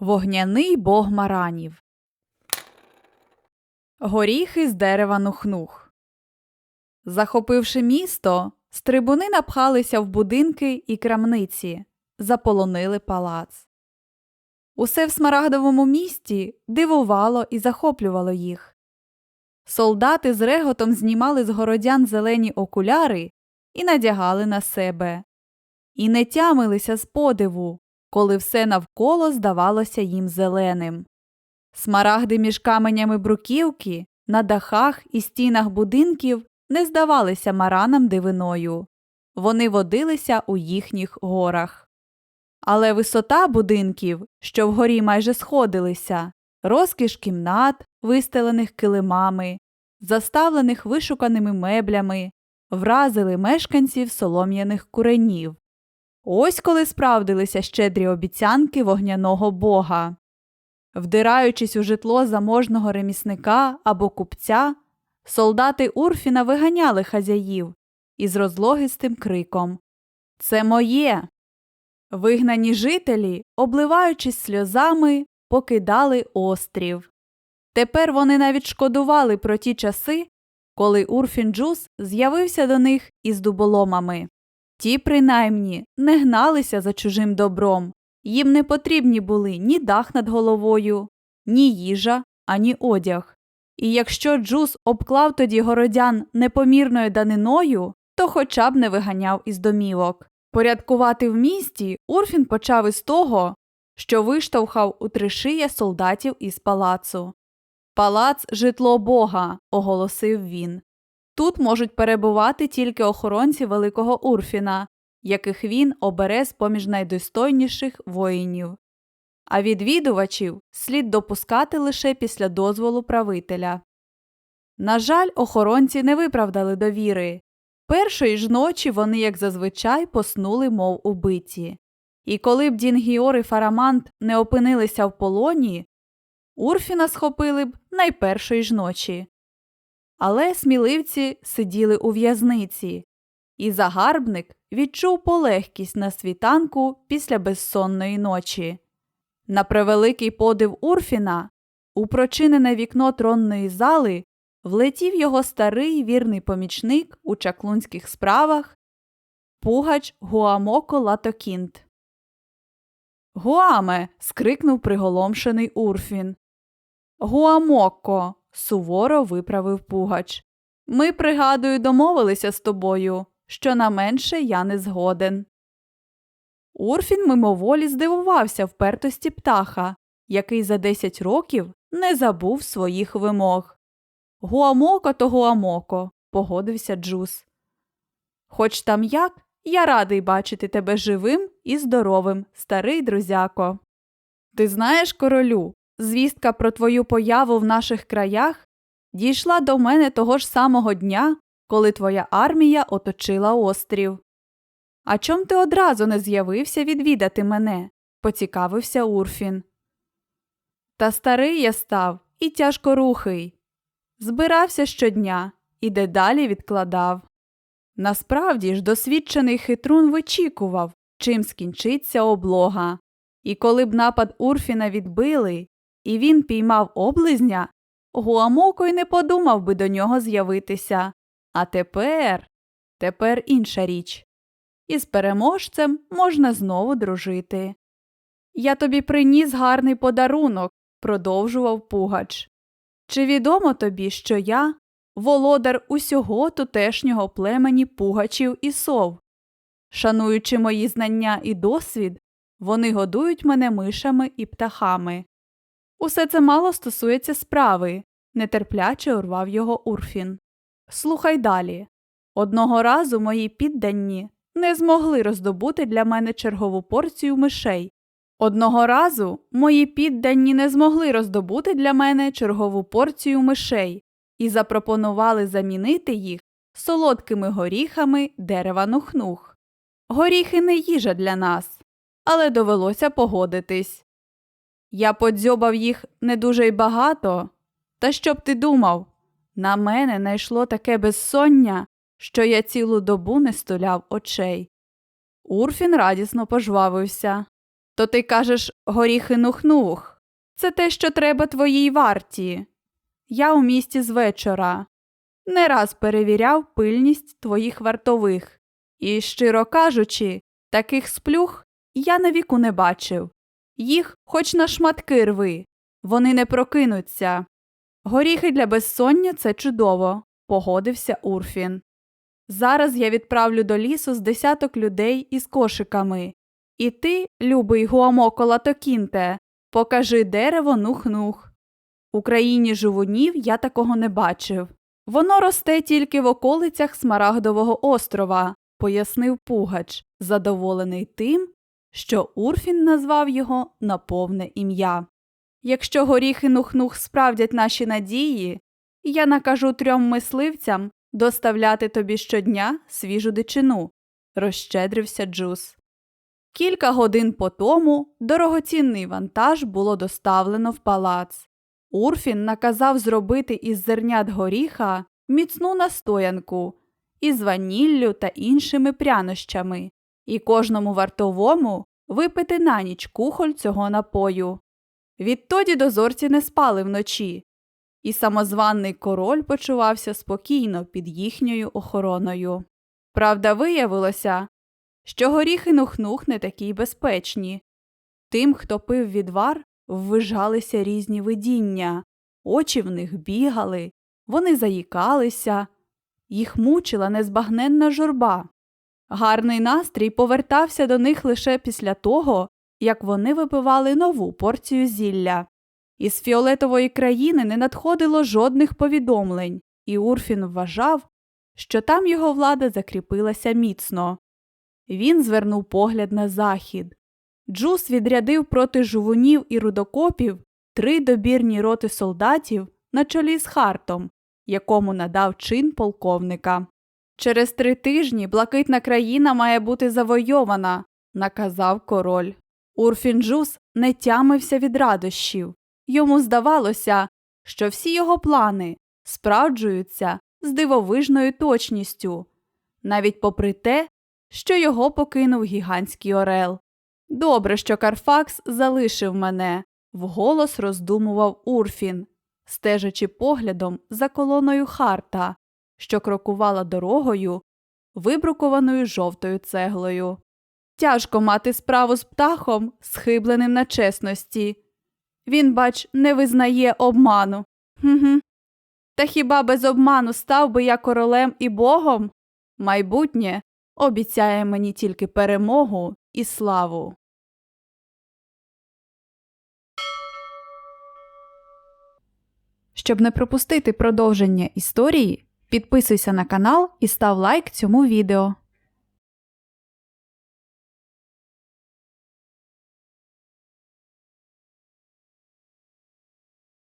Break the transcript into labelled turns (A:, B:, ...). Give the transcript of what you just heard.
A: Вогняний бог маранів. Горіхи з дерева нухнух. Захопивши місто, стрибуни напхалися в будинки і крамниці, заполонили палац. Усе в смарагдовому місті дивувало і захоплювало їх. Солдати з реготом знімали з городян зелені окуляри і надягали на себе, і не тямилися з подиву, коли все навколо здавалося їм зеленим. Смарагди між каменями бруківки на дахах і стінах будинків не здавалися маранам дивиною. Вони водилися у їхніх горах. Але висота будинків, що вгорі майже сходилися, розкіш кімнат, вистелених килимами, заставлених вишуканими меблями, вразили мешканців солом'яних куренів. Ось коли справдилися щедрі обіцянки вогняного бога. Вдираючись у житло заможного ремісника або купця, солдати Урфіна виганяли хазяїв із розлогистим криком Це моє. Вигнані жителі, обливаючись сльозами, покидали острів. Тепер вони навіть шкодували про ті часи, коли Урфін Джус з'явився до них із дуболомами. Ті, принаймні, не гналися за чужим добром, їм не потрібні були ні дах над головою, ні їжа, ані одяг. І якщо Джус обклав тоді городян непомірною даниною, то хоча б не виганяв із домівок. Порядкувати в місті Урфін почав із того, що виштовхав у тришия солдатів із палацу. Палац житло Бога, оголосив він. Тут можуть перебувати тільки охоронці великого Урфіна, яких він обере з поміж найдостойніших воїнів. А відвідувачів слід допускати лише після дозволу правителя. На жаль, охоронці не виправдали довіри. Першої ж ночі вони, як зазвичай, поснули, мов убиті. І коли б Дінгіор і Фарамант не опинилися в полоні, Урфіна схопили б найпершої ж ночі. Але сміливці сиділи у в'язниці, і загарбник відчув полегкість на світанку після безсонної ночі. На превеликий подив Урфіна, у прочинене вікно тронної зали влетів його старий вірний помічник у чаклунських справах Пугач Гуамоко Латокінт. Гуаме. скрикнув приголомшений Урфін. Гуамоко. Суворо виправив Пугач. Ми, пригадую, домовилися з тобою, що на менше я не згоден. Урфін мимоволі здивувався впертості птаха, який за десять років не забув своїх вимог. Гуамоко то гуамоко, погодився Джус. Хоч там як, я радий бачити тебе живим і здоровим, старий друзяко. Ти знаєш, королю, звістка про твою появу в наших краях дійшла до мене того ж самого дня, коли твоя армія оточила острів. А чом ти одразу не з'явився відвідати мене? поцікавився Урфін. Та старий я став і тяжкорухий. Збирався щодня і дедалі відкладав. Насправді ж досвідчений хитрун вичікував, чим скінчиться облога. І коли б напад Урфіна відбили, і він піймав облизня, Гуамоко й не подумав би до нього з'явитися. А тепер, тепер інша річ. Із переможцем можна знову дружити. Я тобі приніс гарний подарунок, продовжував Пугач. Чи відомо тобі, що я володар усього тутешнього племені пугачів і сов? Шануючи мої знання і досвід, вони годують мене мишами і птахами. Усе це мало стосується справи, нетерпляче урвав його Урфін. Слухай далі. Одного разу мої піддані не змогли роздобути для мене чергову порцію мишей. Одного разу мої піддані не змогли роздобути для мене чергову порцію мишей і запропонували замінити їх солодкими горіхами дерева нухнух. Горіхи не їжа для нас, але довелося погодитись. Я подзьобав їх не дуже й багато, та що б ти думав? На мене найшло таке безсоння, що я цілу добу не столяв очей. Урфін радісно пожвавився. То ти кажеш горіхи нух-нух. Це те, що треба твоїй варті. Я у місті з вечора. Не раз перевіряв пильність твоїх вартових. І, щиро кажучи, таких сплюх я на віку не бачив. Їх хоч на шматки рви, вони не прокинуться. Горіхи для безсоння це чудово, погодився Урфін. Зараз я відправлю до лісу з десяток людей із кошиками. І ти, любий Гуамоко Латокінте, покажи дерево нух-нух. У країні живунів я такого не бачив. Воно росте тільки в околицях Смарагдового острова, пояснив Пугач, задоволений тим, що Урфін назвав його на повне ім'я. Якщо горіхи нух-нух справдять наші надії, я накажу трьом мисливцям доставляти тобі щодня свіжу дичину, розщедрився Джус. Кілька годин по тому дорогоцінний вантаж було доставлено в палац. Урфін наказав зробити із зернят горіха міцну настоянку із ваніллю та іншими прянощами, і кожному вартовому випити на ніч кухоль цього напою. Відтоді дозорці не спали вночі, і самозваний король почувався спокійно під їхньою охороною. Правда, виявилося, що горіхи нух-нух не такі безпечні. Тим, хто пив відвар, ввижалися різні видіння, очі в них бігали, вони заїкалися, їх мучила незбагненна журба. Гарний настрій повертався до них лише після того, як вони випивали нову порцію зілля. Із фіолетової країни не надходило жодних повідомлень, і Урфін вважав, що там його влада закріпилася міцно. Він звернув погляд на захід. Джус відрядив проти жувунів і рудокопів три добірні роти солдатів на чолі з Хартом, якому надав чин полковника. Через три тижні блакитна країна має бути завойована, наказав король. Урфін Джус не тямився від радощів. Йому здавалося, що всі його плани справджуються з дивовижною точністю, навіть попри те, що його покинув гігантський орел. Добре, що Карфакс залишив мене, вголос роздумував Урфін, стежачи поглядом за колоною Харта, що крокувала дорогою, вибрукованою жовтою цеглою. Тяжко мати справу з птахом, схибленим на чесності. Він, бач, не визнає обману. Гм-гм. Та хіба без обману став би я королем і богом? Майбутнє обіцяє мені тільки перемогу і славу. Щоб не пропустити продовження історії, підписуйся на канал і став лайк цьому відео.